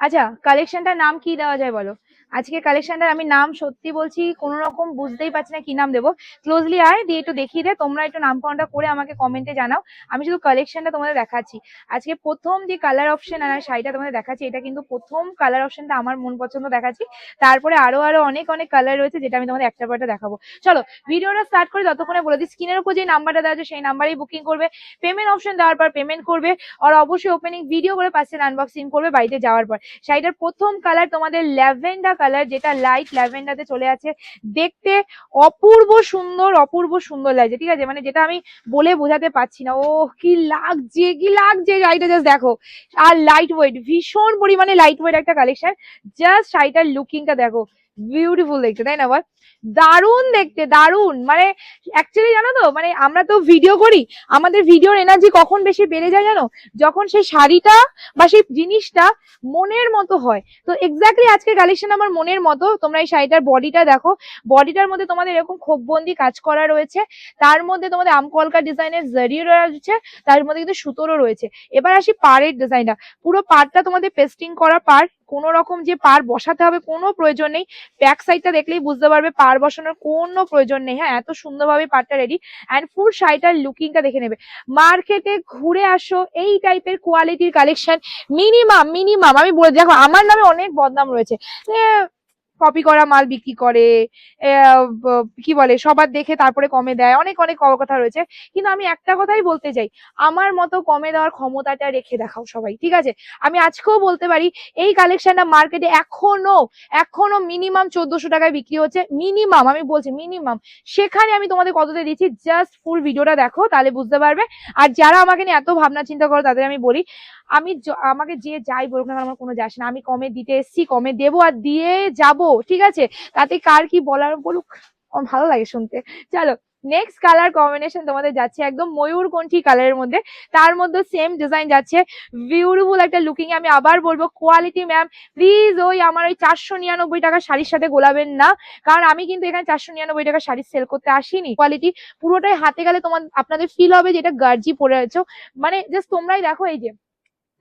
আচ্ছা কালেকশনটার নাম কি দেওয়া যায় বলো? আজকে কালেকশনটার আমি নাম সত্যি বলছি, কোনো রকম বুঝতেই পারছি না কি নাম দেবো। ক্লোজলি আয়, দিয়ে একটু দেখিয়ে দে, তোমরা একটু নামকরণটা করে আমাকে কমেন্টে জানাও। আমি শুধু কালেকশনটা তোমাদের দেখাচ্ছি। আজকে প্রথম যে কালার অপশন আর শাড়িটা তোমাদের দেখাচ্ছি, এটা কিন্তু প্রথম কালার অপশনটা আমার মন পছন্দ দেখাচ্ছি। তারপরে আরও আরও অনেক অনেক কালার রয়েছে, যেটা আমি তোমাদের একটা পর একটা দেখাবো। চলো, ভিডিওটা স্টার্ট করে ততক্ষণে বলে দিই স্ক্রিনের উপর যে নাম্বারটা দেওয়া আছে, সেই নাম্বারেই বুকিং করবে। পেমেন্ট অপশন দেওয়ার পর পেমেন্ট করবে, আর অবশ্যই ওপেনিং ভিডিও করে পার্সেল আনবক্সিং করবে বাড়িতে যাওয়ার পর। শাড়িটার প্রথম কালার তোমাদের ল্যাভেন্ডার কালার যেটা লাইট ল্যাভেন্ডাতে চলে আছে দেখতে অপূর্ব সুন্দর অপূর্ব সুন্দর লাগছে, ঠিক আছে? মানে যেটা আমি বলে বোঝাতে পারছি না। ও কি লাগছে কি লাগছে শাড়িটা জাস্ট দেখো। আর লাইট ওয়েট ভীষণ পরিমাণে লাইট ওয়েট একটা কালেকশন জাস্ট শাড়িটার লুকিংটা দেখো। বিউটিফুল দেখতে, তাই না বল? দারুণ দেখতে, দারুণ। মানে অ্যাকচুয়ালি জানো তো মানে আমরা তো ভিডিও করি, আমাদের ভিডিওর এনার্জি কখন বেশি বেড়ে যায় জানো? যখন সেই শাড়িটা বা সেই জিনিসটা মনের মতো হয়। তো এক্স্যাক্টলি আজকে কালেকশন আমার মনের মতো, তোমরা এই শাড়িটার বডিটা দেখো। বডিটার মধ্যে তোমাদের এরকম খোপবন্দি কাজ করা রয়েছে। তার মধ্যে তোমাদের আমকলকা ডিজাইনের জরিও রয়েছে, তার মধ্যে কিন্তু সুতোরও রয়েছে। এবার আসি পাড়ের ডিজাইনটা পুরো পাড়টা তোমাদের পেস্টিং করা পাড়। কোনো রকম যে পার বসাতে হবে কোনো প্রয়োজন নেই। ব্যাক সাইডটা দেখলেই বুঝতে পারবে পার বসানোর কোনো প্রয়োজন নেই। হ্যাঁ এত সুন্দরভাবে পারটা রেডি অ্যান্ড ফুল শাড়িটার লুকিংটা দেখে নেবে। মার্কেটে ঘুরে আসো, এই টাইপের কোয়ালিটির কালেকশন মিনিমাম মিনিমাম আমি বলে দেখো, আমার নামে অনেক বদনাম রয়েছে। কপি করা মাল বিক্রি করে কি বলে, সবার দেখে তারপরে কমে দেয়, অনেক অনেক কথা রয়েছে। কিন্তু আমি একটা কথাই বলতে চাই, আমার মতো কমে দেওয়ার ক্ষমতাটা রেখে দেখাও সবাই, ঠিক আছে? আমি আজকেও বলতে পারি, এই কালেকশনটা মার্কেটে এখনও এখনও মিনিমাম চোদ্দশো টাকায় বিক্রি হচ্ছে মিনিমাম আমি বলছি মিনিমাম সেখানে আমি তোমাদের কততে দিচ্ছি জাস্ট ফুল ভিডিওটা দেখো, তাহলে বুঝতে পারবে। আর যারা আমাকে নিয়ে এত ভাবনা চিন্তা করো, তাদের আমি বলি, আমি আমাকে যে যাই বলুক না আমার কোনো যাস না, আমি কমে দিতে এসছি, কমে দেবো আর দিয়ে যাব। ঠিক আছে? তাতে কার কি বলার বলুক? ভালো লাগে শুনতে। চলো নেক্সট কালার কম্বিনেশন তোমাদের যাচ্ছে একদম ময়ূরকণ্ঠী কালারের মধ্যে। তার মধ্যে সেম ডিজাইন যাচ্ছে। বিউটিফুল একটা লুকিং আমি আবার বলব কোয়ালিটি ম্যাম প্লিজ ওই আমার ওই চারশো নিরানব্বই টাকার শাড়ির সাথে গোলাবেন না। কারণ আমি কিন্তু এখানে চারশো নিরানব্বই টাকার শাড়ি সেল করতে আসিনি। কোয়ালিটি পুরোটাই হাতে গেলে তোমার, আপনাদের ফিল হবে যে এটা গার্জি পরে আছো। মানে জাস্ট তোমরাই দেখো এই যে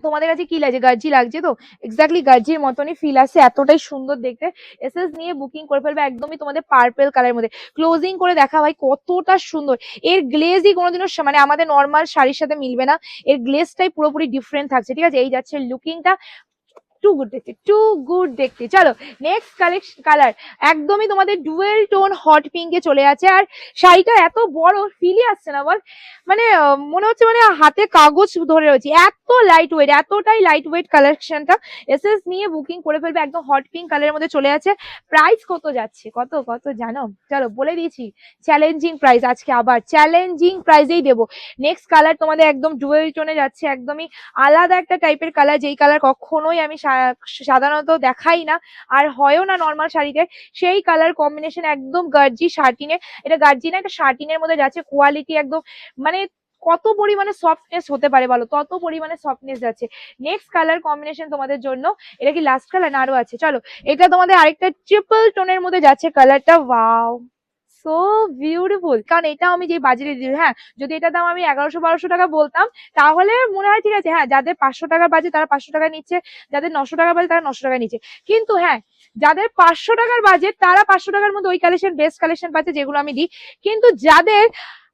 তোমাদের কাছে কি লাগছে? গার্জি লাগছে তো? এক্স্যাক্টলি গার্জির মতনই ফিল আসছে এতটাই সুন্দর দেখতে। এসএস নিয়ে বুকিং করে ফেলবে একদমই তোমাদের পার্পেল কালারের মধ্যে। ক্লোজিং করে দেখা ভাই, কতটা সুন্দর। এর গ্লেজই কোনোদিনও মানে আমাদের নর্মাল শাড়ির সাথে মিলবে না। এর গ্লেজটাই পুরোপুরি ডিফারেন্ট থাকছে, ঠিক আছে? এই যাচ্ছে লুকিংটা টু গুড দেখতে টু গুড দেখতে। চলো নেক্সট কালেকশন কালার একদমই তোমাদের ডুয়েল টোন হট পিঙ্কে চলে আছে। আর শাড়িটা এত বড় ফিলই আসছে না, বল। মানে মনে হচ্ছে মানে হাতে কাগজ ধরে রয়েছে। এত লাইট ওয়েট এতটাই লাইট ওয়েট কালেকশনটা এসএস নিয়ে বুকিং করে ফেলবে, একদম হট পিঙ্ক কালারের মধ্যে চলে আছে। প্রাইস কত যাচ্ছে? কত কত জানো? চলো বলে দিয়েছি চ্যালেঞ্জিং প্রাইস আজকে আবার চ্যালেঞ্জিং প্রাইসেই দেবো। নেক্সট কালার তোমাদের একদম ডুয়েল টোনে যাচ্ছে, একদমই আলাদা একটা টাইপের কালার যেই কালার কখনোই আমি সাধারণত দেখাই না, আর হয়ও না নর্মাল শাড়িতে। সেই কালার কম্বিনেশন একদম গার্জি শার্টিনে, এটা গার্জি না একটা শার্টিনের মধ্যে যাচ্ছে কোয়ালিটি একদম মানে কত পরিমাণে সফটনেস হতে পারে বলো? তত পরিমাণে সফটনেস যাচ্ছে নেক্সট কালার কম্বিনেশন তোমাদের জন্য, এটা কি লাস্ট কালার না আরও আছে? চলো, এটা তোমাদের আরেকটা ট্রিপল টোনের মধ্যে যাচ্ছে কালারটা ওয়াও সো বিউটিফুল কারণ এটা আমি যে বাজারে দিই হ্যাঁ যদি এটা দাম আমি এগারোশো বারোশো টাকা বলতাম, তাহলে মনে হয় ঠিক আছে হ্যাঁ যাদের পাঁচশো টাকার বাজে তারা পাঁচশো টাকা নিচ্ছে, যাদের নশো টাকার বাজে তারা নশো টাকা নিচ্ছে। কিন্তু হ্যাঁ যাদের পাঁচশো টাকার বাজেট তারা পাঁচশো টাকার মধ্যে ওই কালেকশন বেস্ট কালেকশন পাচ্ছে যেগুলো আমি দিই। কিন্তু যাদের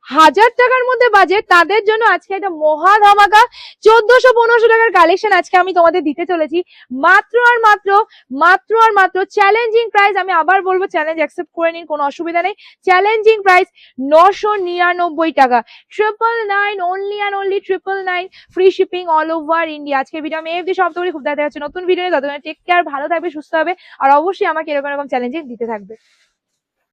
হাজার টাকার মধ্যে বাজেট তাদের জন্য আজকে একটা মহা ধামাকা চোদ্দশো পনেরোশো টাকার কালেকশন আজকে আমি তোমাদের দিতে চলেছি। মাত্র আর মাত্র মাত্র আর মাত্র চ্যালেঞ্জিং প্রাইস আমি আবার বলব চ্যালেঞ্জ অ্যাকসেপ্ট করে নিন, কোনো অসুবিধা নেই। চ্যালেঞ্জিং প্রাইস নশো নিরানব্বই টাকা। Triple nine only and only triple nine free shipping all over India আজকে ভিডিও আমি এফডি সব খুব দেখা যাচ্ছে নতুন ভিডিও নিয়ে, ততক্ষণ টেক কেয়ার ভালো থাকবে, সুস্থ হবে, আর অবশ্যই আমাকে এরকম এরকম চ্যালেঞ্জিং দিতে থাকবে।